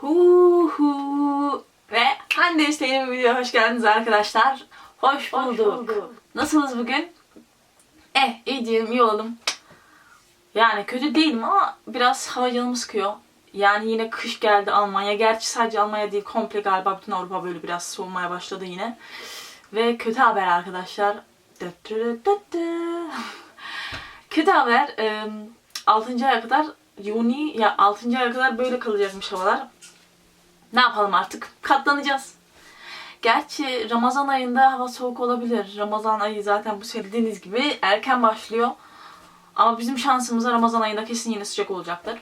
Hu hu. Ve Hande Hüseyin'in videoya hoş geldiniz arkadaşlar. Hoş bulduk. Nasılsınız bugün? Eh iyi diyelim iyi olalım. Yani kötü değilim ama biraz hava canımı sıkıyor. Yani yine kış geldi Almanya. Gerçi sadece Almanya değil komple galiba bütün Avrupa böyle biraz soğumaya başladı yine. Ve kötü haber arkadaşlar. Dıt dıt dıt dıt. Kötü haber. 6. aya kadar Juni ya 6. aya kadar böyle kalacakmış havalar. Ne yapalım artık? Katlanacağız. Gerçi Ramazan ayında hava soğuk olabilir. Ramazan ayı zaten bu söylediğiniz gibi erken başlıyor. Ama bizim şansımıza Ramazan ayında kesin yine sıcak olacaktır.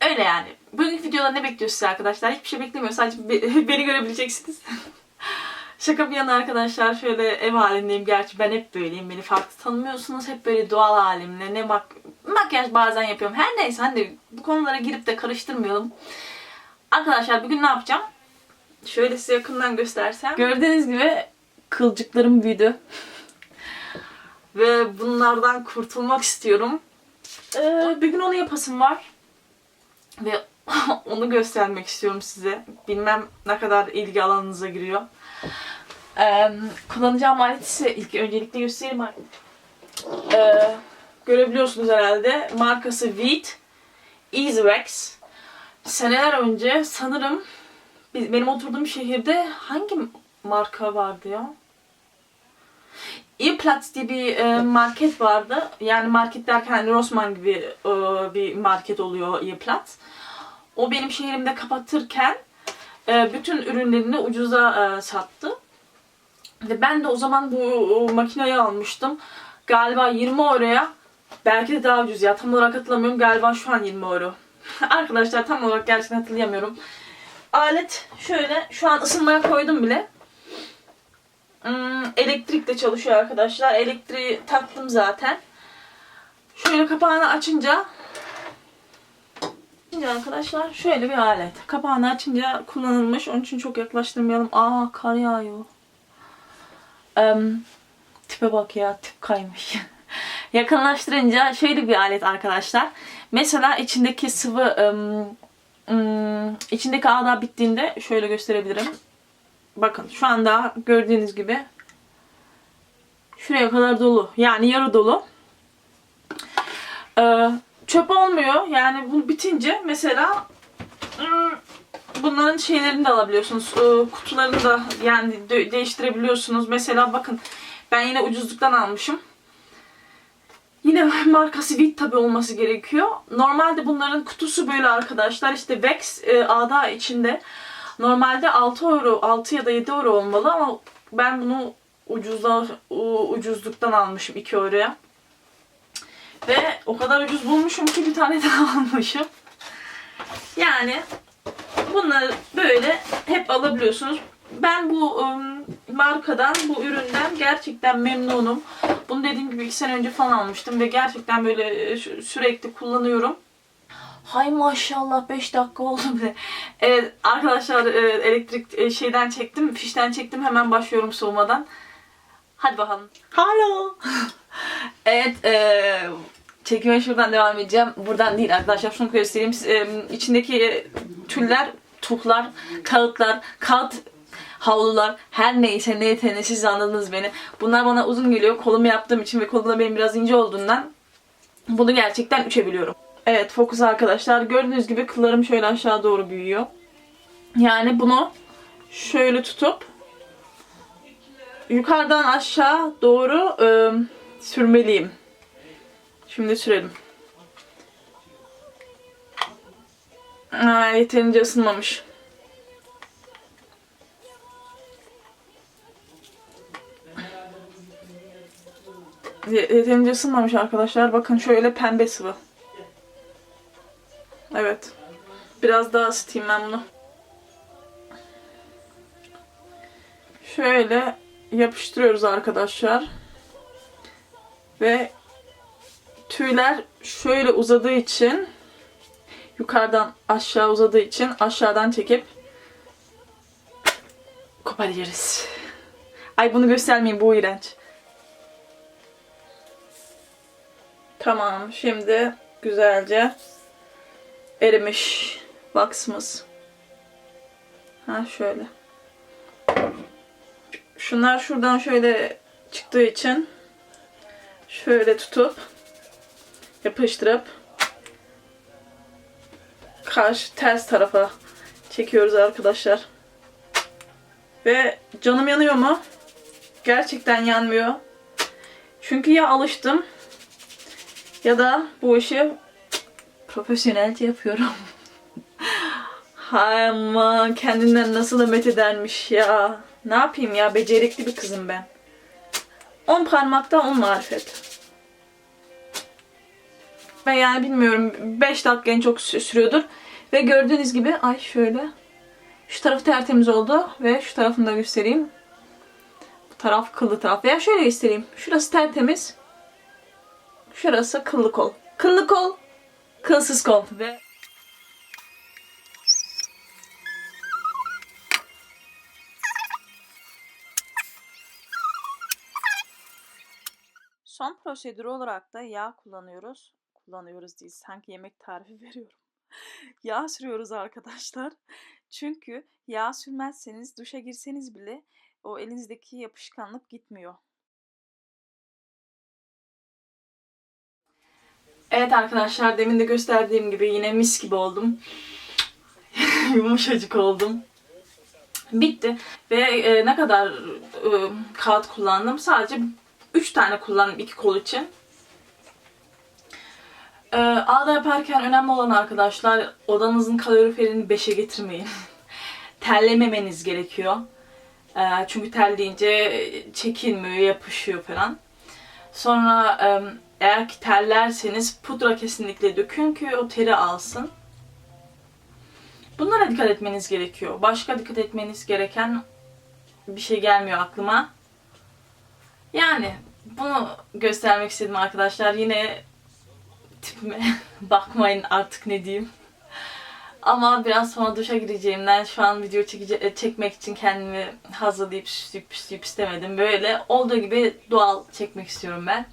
Öyle yani. Bugünkü videoda ne bekliyor size arkadaşlar? Hiçbir şey beklemiyor. Sadece be- beni görebileceksiniz. Şaka bir yana arkadaşlar şöyle ev halindeyim. Gerçi ben hep böyleyim. Beni farklı tanımıyorsunuz. Hep böyle doğal halimle. Ne mak makyaj bazen yapıyorum. Her neyse hani bu konulara girip de karıştırmayalım. Arkadaşlar bugün ne yapacağım? Şöyle size yakından göstersem. Gördüğünüz gibi kılcıklarım büyüdü. Ve bunlardan kurtulmak istiyorum. Ee, bir gün onu yapasım var. Ve onu göstermek istiyorum size. Bilmem ne kadar ilgi alanınıza giriyor. Ee, kullanacağım alet ise ilk öncelikle göstereyim. Ee, görebiliyorsunuz herhalde. Markası Veet Easy Wax. Seneler önce sanırım biz- benim oturduğum şehirde hangi marka vardı ya? E-Platz diye bir e, market vardı. Yani market derken hani Rossmann gibi e, bir market oluyor E-Platz. O benim şehrimde kapatırken e, bütün ürünlerini ucuza e, sattı. Ben de o zaman bu makineyi almıştım. Galiba 20 euroya belki de daha ucuz ya. Tam olarak hatırlamıyorum. Galiba şu an 20 euro. Arkadaşlar tam olarak gerçekten hatırlayamıyorum. Alet şöyle şu an ısınmaya koydum bile. Hmm, elektrikle çalışıyor arkadaşlar. Elektriği taktım zaten. Şöyle kapağını açınca Şimdi arkadaşlar şöyle bir alet. Kapağını açınca kullanılmış. Onun için çok yaklaştırmayalım. Aa kar yağıyor. Em, tipe bak ya tip kaymış. Yakınlaştırınca şöyle bir alet arkadaşlar. Mesela içindeki sıvı em, em, içindeki ağda bittiğinde şöyle gösterebilirim. Bakın şu anda gördüğünüz gibi şuraya kadar dolu. Yani yarı dolu. Ee, çöp olmuyor. Yani bu bitince mesela ım, bunların şeylerini de alabiliyorsunuz. Ee, kutularını da yani de- değiştirebiliyorsunuz. Mesela bakın ben yine ucuzluktan almışım. Yine markası Vit tabi olması gerekiyor. Normalde bunların kutusu böyle arkadaşlar. İşte Vex e, ağda içinde. Normalde 6 euro, 6 ya da 7 euro olmalı ama ben bunu ucuzda, u- ucuzluktan almışım 2 euroya. Ve o kadar ucuz bulmuşum ki bir tane daha almışım. Yani bunları böyle hep alabiliyorsunuz. Ben bu ım, markadan, bu üründen gerçekten memnunum. Bunu dediğim gibi 2 sene önce falan almıştım ve gerçekten böyle sü- sürekli kullanıyorum. Hay maşallah 5 dakika oldu bile. Evet arkadaşlar e, elektrik şeyden çektim, fişten çektim hemen başlıyorum soğumadan. Hadi bakalım. Hello. evet e, çekime şuradan devam edeceğim. Buradan değil arkadaşlar şunu göstereyim. E, içindeki tüller, tuhlar, kağıtlar, kağıt havlular her neyse ne siz anladınız beni. Bunlar bana uzun geliyor kolumu yaptığım için ve kolum benim biraz ince olduğundan bunu gerçekten üçebiliyorum. Evet fokus arkadaşlar. Gördüğünüz gibi kıllarım şöyle aşağı doğru büyüyor. Yani bunu şöyle tutup yukarıdan aşağı doğru ıı, sürmeliyim. Şimdi sürelim. Aa, yeterince ısınmamış. Ye- Yeterince ısınmamış arkadaşlar. Bakın şöyle pembe sıvı. Evet. Biraz daha ısıtayım ben bunu. Şöyle yapıştırıyoruz arkadaşlar. Ve tüyler şöyle uzadığı için yukarıdan aşağı uzadığı için aşağıdan çekip koparacağız. Ay bunu göstermeyin bu iğrenç. Tamam. Şimdi güzelce erimiş vaksımız. Ha şöyle. Şunlar şuradan şöyle çıktığı için şöyle tutup yapıştırıp karşı ters tarafa çekiyoruz arkadaşlar. Ve canım yanıyor mu? Gerçekten yanmıyor. Çünkü ya alıştım ya da bu işi profesyonelce yapıyorum. Hay aman kendinden nasıl da edermiş ya. Ne yapayım ya becerikli bir kızım ben. 10 parmakta 10 marifet. Ve yani bilmiyorum 5 dakika en çok sü- sürüyordur. Ve gördüğünüz gibi ay şöyle. Şu tarafı tertemiz oldu ve şu tarafını da göstereyim. Bu taraf kıllı taraf. Veya şöyle göstereyim. Şurası tertemiz. Şurası kıllı kol. Kıllı kol, kılsız kol. Ve Son prosedür olarak da yağ kullanıyoruz. Kullanıyoruz değil, sanki yemek tarifi veriyorum. yağ sürüyoruz arkadaşlar. Çünkü yağ sürmezseniz duşa girseniz bile o elinizdeki yapışkanlık gitmiyor. Evet arkadaşlar demin de gösterdiğim gibi yine mis gibi oldum. Yumuşacık oldum. Bitti. Ve e, ne kadar e, kağıt kullandım? Sadece 3 tane kullandım iki kol için. Ee, ağda yaparken önemli olan arkadaşlar odanızın kaloriferini 5'e getirmeyin. Terlememeniz gerekiyor. Ee, çünkü terleyince çekilmiyor, yapışıyor falan. Sonra eğer ki terlerseniz pudra kesinlikle dökün ki o teri alsın. Bunlara dikkat etmeniz gerekiyor. Başka dikkat etmeniz gereken bir şey gelmiyor aklıma. Yani bunu göstermek istedim arkadaşlar. Yine tipime bakmayın artık ne diyeyim. Ama biraz sonra duşa gireceğimden şu an video çekece- çekmek için kendimi hazırlayıp süsleyip püsleyip istemedim. Böyle olduğu gibi doğal çekmek istiyorum ben.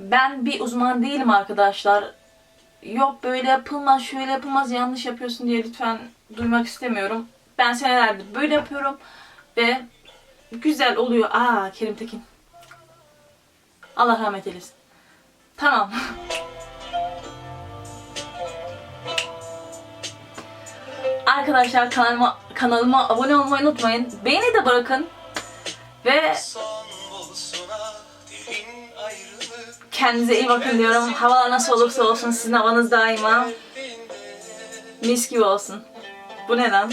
Ben bir uzman değilim arkadaşlar. Yok böyle yapılmaz, şöyle yapılmaz, yanlış yapıyorsun diye lütfen duymak istemiyorum. Ben senelerdir böyle yapıyorum ve güzel oluyor. Aa Kerim Tekin. Allah rahmet eylesin. Tamam. Arkadaşlar kanalıma kanalıma abone olmayı unutmayın. Beğeni de bırakın. Ve kendinize iyi bakın diyorum. Havalar nasıl olursa olsun sizin havanız daima mis gibi olsun. Bu ne lan?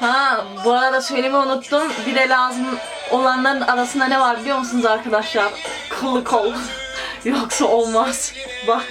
Ha bu arada söylemeyi unuttum. Bir de lazım olanların arasında ne var biliyor musunuz arkadaşlar? Kıllı kol. Yoksa olmaz. Bak